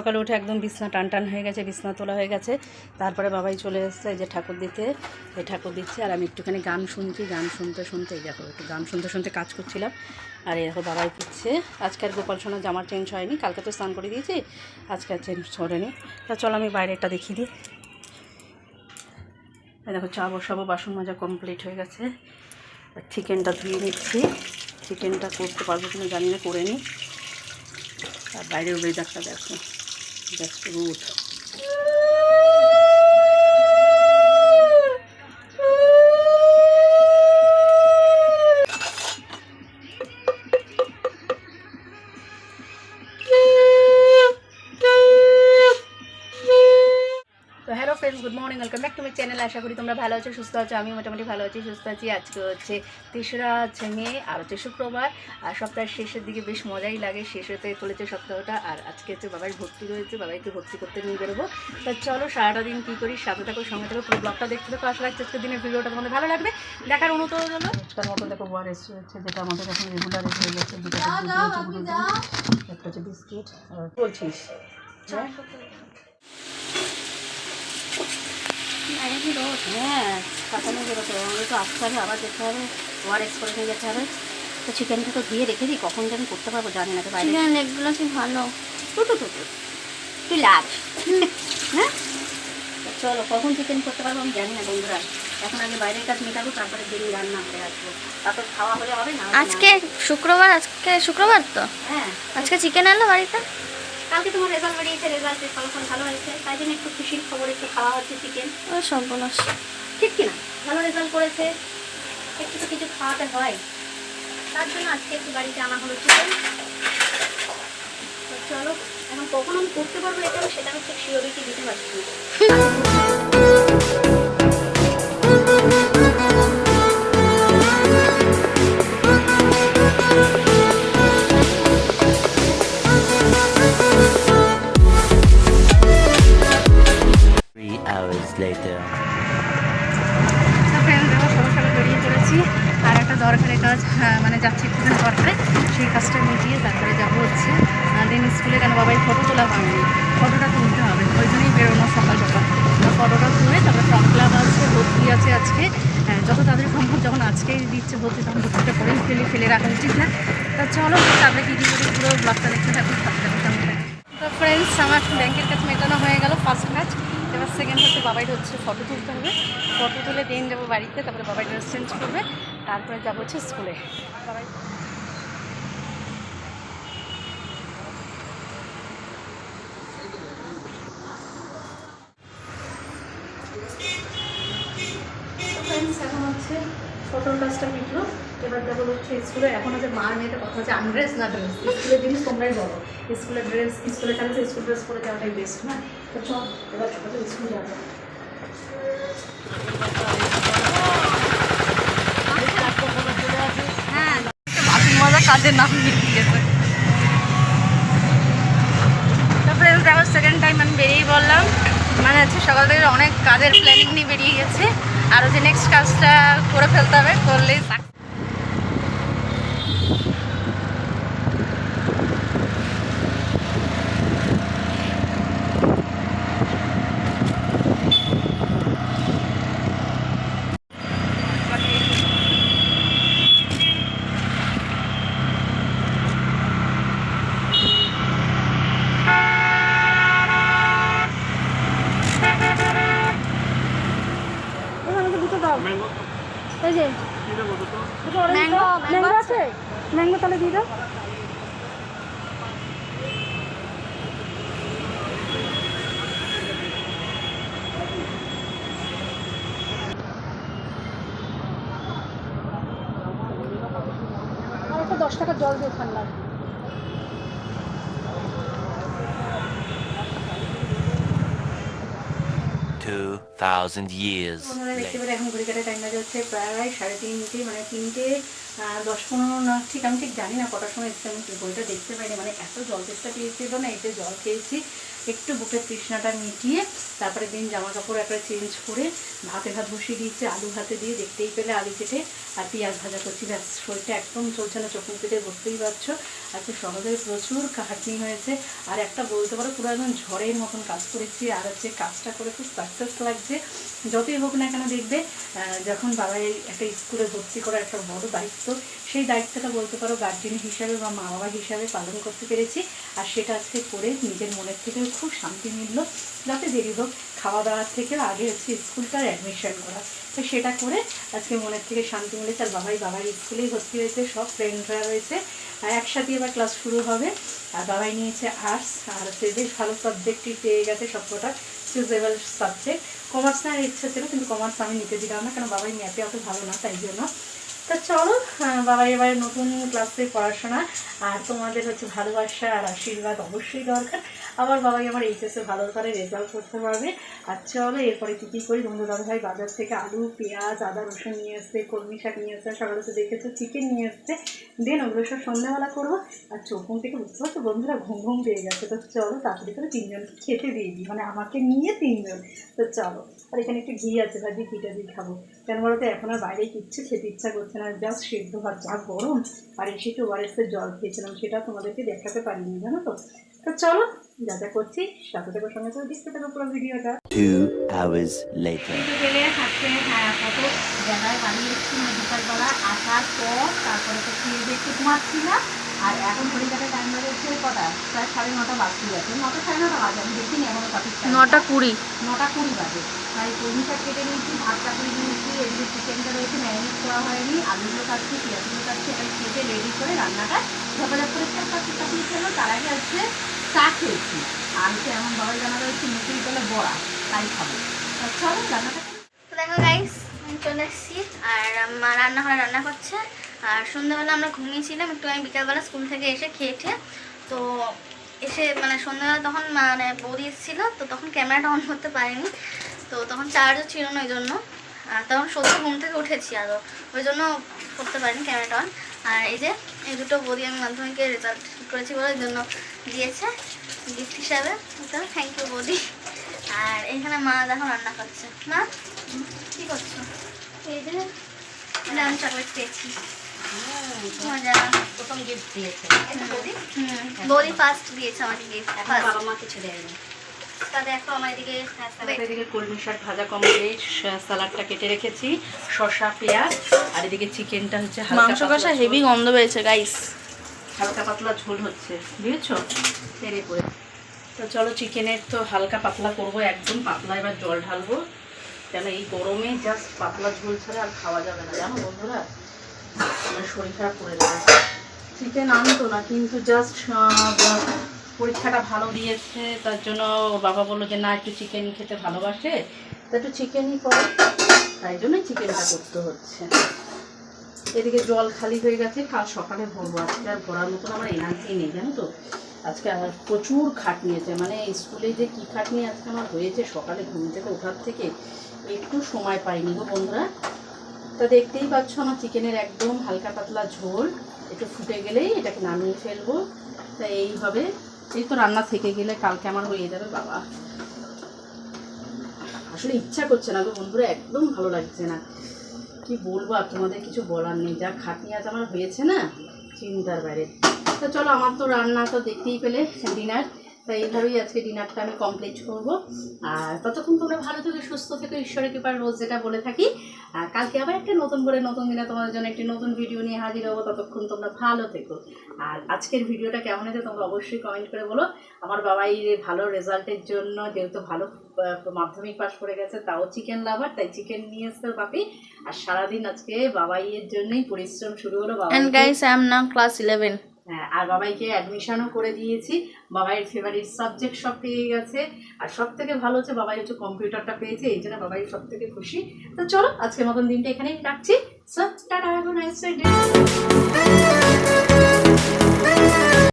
সকালে উঠে একদম বিছনা টান টান হয়ে গেছে, বিছনা তোলা হয়ে গেছে। তারপরে বাবাই চলে এসেছে যে ঠাকুর দিতে, এই ঠাকুর দিচ্ছে। আর আমি একটুখানি গান শুনছি, গান শুনতে শুনতে এই দেখো, একটু গান শুনতে শুনতে কাজ করছিলাম। আর এই দেখো বাবাই দিচ্ছে। আজকে আর গোপাল সোনার জামার চেঞ্জ হয়নি, কালকে তো স্নান করে দিয়েছি, আজকে আর চেঞ্জ করেনি। তা চলো আমি বাইরেটা দেখিয়ে দিই। দেখো চা বসাবো, বাসন মাজা কমপ্লিট হয়ে গেছে। আর চিকেনটা ধুয়ে নিচ্ছি। চিকেনটা করতে পারব কিনা জানি না, করে নিই। আর বাইরের ওয়েদারটা দেখো। জাস্ট রোদ good morning welcome back to my channel আশা করি তোমরা ভালো আছো সুস্থ আছো আমি মোটামুটি ভালো আছি সুস্থ আছি। আজকে হচ্ছে তেসরা হচ্ছে মে আর হচ্ছে শুক্রবার আর সপ্তাহের শেষের দিকে বেশ মজাই লাগে শেষ হতে চলেছে সপ্তাহটা আর আজকে হচ্ছে বাবার ভর্তি রয়েছে বাবাইকে ভর্তি করতে নিয়ে বেরোবো। তা চলো সারাটা দিন কী করি সাথে থাকো সঙ্গে থাকো পুরো ব্লগটা দেখতে থাকো। আশা রাখছি আজকের দিনের ভিডিওটা তোমাদের ভালো লাগবে। দেখার অনুরোধ হলো আজকাল মতো দেখো ওয়ার এস হচ্ছে যেটা আমাদের এখন রেগুলার হয়ে গেছে একটা হচ্ছে বিস্কিট আর হ্যাঁ হ্যাঁ কাঁচানো বেরোতে আমাদের তো আসতে হবে আবার যেতে হবে করে নিয়ে যেতে হবে। তো চিকেনটা তো ধুয়ে রেখে দিই কখন যে আমি করতে পারব জানি না তো বাইরে চিকেন লেগগুলো কি ভালো? টু টু টু টু তুই হ্যাঁ? চলো কখন চিকেন করতে পারব আমি জানি না বন্ধুরা। এখন আগে বাইরের কাজ মেটাবো তারপরে রান্না করে আসব। তারপর খাওয়া হলে হবে না। আজকে শুক্রবার আজকে শুক্রবার তো? হ্যাঁ। আজকে চিকেন আনলো বাড়িতে? কালকে তোমার রেজাল্ট বেরিয়েছে রেজাল্টের ফলাফল ভালো হয়েছে তাই জন্য একটু খুশির খবর একটু খাওয়া হচ্ছে চিকেন সর্বনাশ। ঠিক কিনা? ভালো রেজাল্ট করেছে একটু তো কিছু খাওয়াতে হয়। তার জন্য আজকে একটু বাড়িতে আনা হলো চিকেন চলো এখন কখন আমি করতে পারব এটা সেটা আমি ঠিক শিওরিটি দিতে পারছি। স্কুলে কেন বাবাই ফটো তোলা হয়নি? ফটোটা তুলতে হবে। ওই জন্যই বেরোনো সকাল সকাল। ফটোটা তুলে তারপরে ফর্ম ক্লাব আছে ভর্তি আছে আজকে। হ্যাঁ, যত তাড়াতাড়ি সম্ভব যখন আজকেই দিচ্ছে ভর্তি তখন ভর্তিটা করেই ফেলে ফেলে রাখা উচিত না? তা চলো তারপরে কী কী করি পুরো ব্লগটা দেখতে থাকুন থাকুন সঙ্গে তো ফ্রেন্ডস আমার ব্যাংকের কাছে মেটানো হয়ে গেল ফার্স্ট কাজ এবার সেকেন্ড হচ্ছে বাবাই হচ্ছে ফটো তুলতে হবে। ফটো তুলে দিন যাব বাড়িতে তারপরে বাবাই ড্রেস চেঞ্জ করবে। তারপরে যাব হচ্ছে স্কুলে। বাবাই ফ্রেন্ডস এখন হচ্ছে ফটোর কাজটা মিটলো এবার যাব হচ্ছে স্কুলে এখন হচ্ছে মার মেয়েতে কথা হচ্ছে আনড্রেস না ড্রেস স্কুলের জিনিস তোমরাই বলো। স্কুলের ড্রেস স্কুলে তো স্কুল ড্রেস পরে যাওয়াটাই বেস্ট না? তো চল, এবার ছোটো স্কুল যাব নাম দেখো সেকেন্ড টাইম আমি বেরিয়ে বললাম মানে হচ্ছে সকাল থেকে অনেক কাজের প্ল্যানিং নিয়ে বেরিয়ে গেছে। আরও যে নেক্সট কাজটা করে ফেলতে হবে করলেই সাক- এই যে ম্যাঙ্গো ম্যাঙ্গো আছে ম্যাঙ্গো তাহলে দিয়ে দাও। দশ টাকা জল দিয়ে ঠান্ডা। Two thousand years আপনারা দেখতে later. এখন ঘড়িকাটা টাইম বাজে হচ্ছে প্রায় সাড়ে তিনটে মানে তিনটে দশ পনেরো না ঠিক আমি ঠিক জানি না কটার সময় আমি দেখতে পাইনি। মানে এত জল চেষ্টা পেয়েছিল না এতে জল খেয়েছি। একটু বুকের তৃষ্ণাটা মিটিয়ে তারপরে দিন জামা কাপড় একটা চেঞ্জ করে ভাতে ভাত বসিয়ে দিয়েছি আলু ভাতে দিয়ে দেখতেই পেলে আলু কেটে। আর পেঁয়াজ ভাজা করছি, ব্যাস, শরীরটা একদম চলছে না চোখ মুখ পেটে বুঝতেই পারছ। আজকে সহজে প্রচুর খাটনি হয়েছে, আর একটা বলতে পারো, পুরো একদম ঝড়ের মতন কাজ করেছি, আর হচ্ছে কাজটা করে খুব সাকসেস লাগছে। যতই হোক না কেন দেখবে যখন বাবাই একটা স্কুলে ভর্তি করা একটা বড় দায়িত্ব, সেই দায়িত্বটা বলতে পারো গার্জেন হিসাবে বা মা বাবা হিসাবে পালন করতে পেরেছি, আর সেটা আজকে করে নিজের মনের থেকেও খুব শান্তি মিলল। যাতে দেরি হোক খাওয়া দাওয়ার থেকেও আগে হচ্ছে স্কুলটার অ্যাডমিশন করা। তো সেটা করে আজকে মনের থেকে শান্তি মিলেছে আর বাবাই বাবার স্কুলেই ভর্তি হয়েছে, সব ফ্রেন্ডরা রয়েছে। আর একসাথে এবার ক্লাস শুরু হবে। আর বাবাই নিয়েছে আর্টস আর হচ্ছে বেশ ভালো সাবজেক্টই পেয়ে গেছে সবকটা সুইজেবল সাবজেক্ট কমার্স নেওয়ার ইচ্ছা ছিল, কিন্তু কমার্স আমি নিতে দিলাম না কারণ বাবাই ম্যাথে অত ভালো না, তাই জন্য তা চলো আহ, বাবা এবার নতুন ক্লাসে পড়াশোনা আর তোমাদের হচ্ছে ভালোবাসা আর আশীর্বাদ অবশ্যই দরকার। আবার বাবাই আমার এইচএসে ভালো করে রেজাল্ট করতে পারবে। আর চলো এরপরে কী কী করি? বন্ধু দাদা ভাই বাজার থেকে আলু পেঁয়াজ আদা রসুন নিয়ে এসছে কলমি শাক নিয়ে এসছে সকালে তো দেখেছ চিকেন নিয়ে এসছে। দেন ওগুলো সব সন্ধ্যাবেলা করব। আর চোখ থেকে বুঝতে পারছ বন্ধুরা ঘুম ঘুম পেয়ে গেছে। তো চলো তাড়াতাড়ি করে তিনজনকে খেতে দিয়ে দিই। মানে আমাকে নিয়ে তিনজন। তো চলো আর এখানে একটু ঘি আছে ভাজি ঘিটা দিয়ে খাব। কেন বলতো এখন আর বাইরে কিচ্ছু খেতে ইচ্ছা করছে না। জাস্ট সেদ্ধ ভাত যা গরম আর এসে একটু ওয়ারেসের জল খেয়েছিলাম সেটা তোমাদেরকে দেখাতে পারিনি জানো তো? তো চলো যা যা করছি সাথে থেকে সঙ্গে সঙ্গে দেখতে থাকো পুরো ভিডিওটা। টু আওয়ার্স লেটার গেলে হাতে হ্যাঁ, কত জায়গায় মানে বিকালবেলা আসার পর তারপরে তো খেয়ে দেখতে ঘুমাচ্ছি ঘুমাচ্ছিলাম আর এখন ঘড়িটাতে টাইম লেগেছে কটা? প্রায় সাড়ে নটা বাজতে গেছে নটা সাড়ে নটা বাজে আমি দেখিনি এখনও সঠিক। নটা কুড়ি। নটা কুড়ি বাজে। তাই কর্মিটা কেটে নিয়েছি ভাতটা করে নিয়েছি এদিকে চিকেনটা রয়েছে ম্যারিনেট করা হয়নি আলুগুলো কাটছি পেঁয়াজগুলো কাটছি এটা কেটে রেডি করে রান্নাটা ঝপাঝপ করে একটা চাকরি ছিল তার আগে হচ্ছে চা খেয়েছি। আর হচ্ছে এমন বাবার জানা রয়েছে মুসুরি তলে বড়া। তাই খাব। চলো রান্নাটা করি। তো দেখো গাইস আমি চলে এসেছি আর মা রান্নাঘরে রান্না করছে আর সন্ধ্যাবেলা আমরা ঘুমিয়েছিলাম একটু আমি বিকালবেলা স্কুল থেকে এসে খেয়ে তো এসে মানে সন্ধ্যাবেলা তখন মানে বৌদি এসেছিল তো তখন ক্যামেরাটা অন করতে পারিনি তো তখন চার্জও ছিল না ওই জন্য আর তখন সত্যি ঘুম থেকে উঠেছি আরও ওই জন্য করতে পারিনি ক্যামেরাটা অন আর এই যে এই দুটো বৌদি আমি মাধ্যমিকে রেজাল্ট করেছি বলে ওই জন্য দিয়েছে গিফট হিসাবে। তো থ্যাংক ইউ বৌদি। আর এখানে মা দেখো রান্না করছে। মা কি করছ? এই যে আমি চকলেট পেয়েছি মজা প্রথম গিফট দিয়েছে। বৌদি? ফার্স্ট দিয়েছে আমাকে গিফট ফার্স্ট বাবা মা কিছু দেয়নি তা দেখো আমার এদিকে এদিকে কলমি ভাজা কমপ্লিট কেটে রেখেছি শসা পেঁয়াজ আর এদিকে চিকেনটা হচ্ছে হালকা মাংস কষা হেভি গন্ধ পেয়েছে গাইস হালকা পাতলা ঝোল হচ্ছে বুঝেছ? করে। তো চলো চিকেনের তো হালকা পাতলা করব একদম পাতলা এবার জল ঢালবো। কেন এই গরমে জাস্ট পাতলা ঝোল ছাড়া আর খাওয়া যাবে না জানো বন্ধুরা? শরীর খারাপ করে দেবে। চিকেন আনতো না, কিন্তু জাস্ট পরীক্ষাটা ভালো দিয়েছে, তার জন্য বাবা বলল যে, না, একটু চিকেন খেতে ভালোবাসে। তা একটু চিকেনই করে। তাই জন্যই চিকেনটা করতে হচ্ছে। এদিকে জল খালি হয়ে গেছে, কাল সকালে ভরবো। আজকে আর ভরার মতন আমার এনার্জি নেই, জানো তো? আজকে আর প্রচুর খাটনি আছে। মানে স্কুলে যে কী খাটনি আজকে আমার হয়েছে সকালে ঘুম থেকে ওঠার থেকে একটু সময় পাইনি গো বন্ধুরা। তা দেখতেই পাচ্ছ আমার চিকেনের একদম হালকা পাতলা ঝোল। একটু ফুটে গেলেই এটাকে নামিয়ে ফেলব। তা এইভাবে। এই তো রান্না থেকে গেলে কালকে আমার হয়ে যাবে, বাবা। আসলে ইচ্ছা করছে না গো বন্ধুরা, একদম ভালো লাগছে না। কি বলব আর তোমাদের কিছু বলার নেই। যা খাটনি আজ আমার হয়েছে না, চিন্তার বাইরে। তো চলো, আমার তো রান্না তো দেখতেই পেলে, ডিনার। তাই এইভাবেই আজকে ডিনারটা আমি কমপ্লিট করব। আর ততক্ষণ তোমরা ভালো থেকে, সুস্থ থেকে, ঈশ্বরের কৃপার রোজ যেটা বলে থাকি। আর কালকে আবার একটা নতুন করে নতুন দিনে তোমাদের জন্য একটি নতুন ভিডিও নিয়ে হাজির হব, ততক্ষণ তোমরা ভালো থেকো। আর আজকের ভিডিওটা কেমন হয়েছে তোমরা অবশ্যই কমেন্ট করে বলো। আমার বাবাই ভালো রেজাল্টের জন্য যেহেতু ভালো মাধ্যমিক পাশ করে গেছে, তাও চিকেন লাভার তাই চিকেন নিয়ে এসছে বাপি। আর সারাদিন আজকে বাবাইয়ের জন্যই পরিশ্রম শুরু হলো নাও ক্লাস 11 হ্যাঁ আর বাবাইকে অ্যাডমিশনও করে দিয়েছি। বাবাইয়ের ফেভারিট সাবজেক্ট সব পেয়ে গেছে। আর সব থেকে ভালো হচ্ছে, বাবাই হচ্ছে কম্পিউটারটা পেয়েছে, এই জন্য বাবাই সব থেকে খুশি। তো চলো আজকে মতন দিনটা এখানেই রাখছি সব টাটা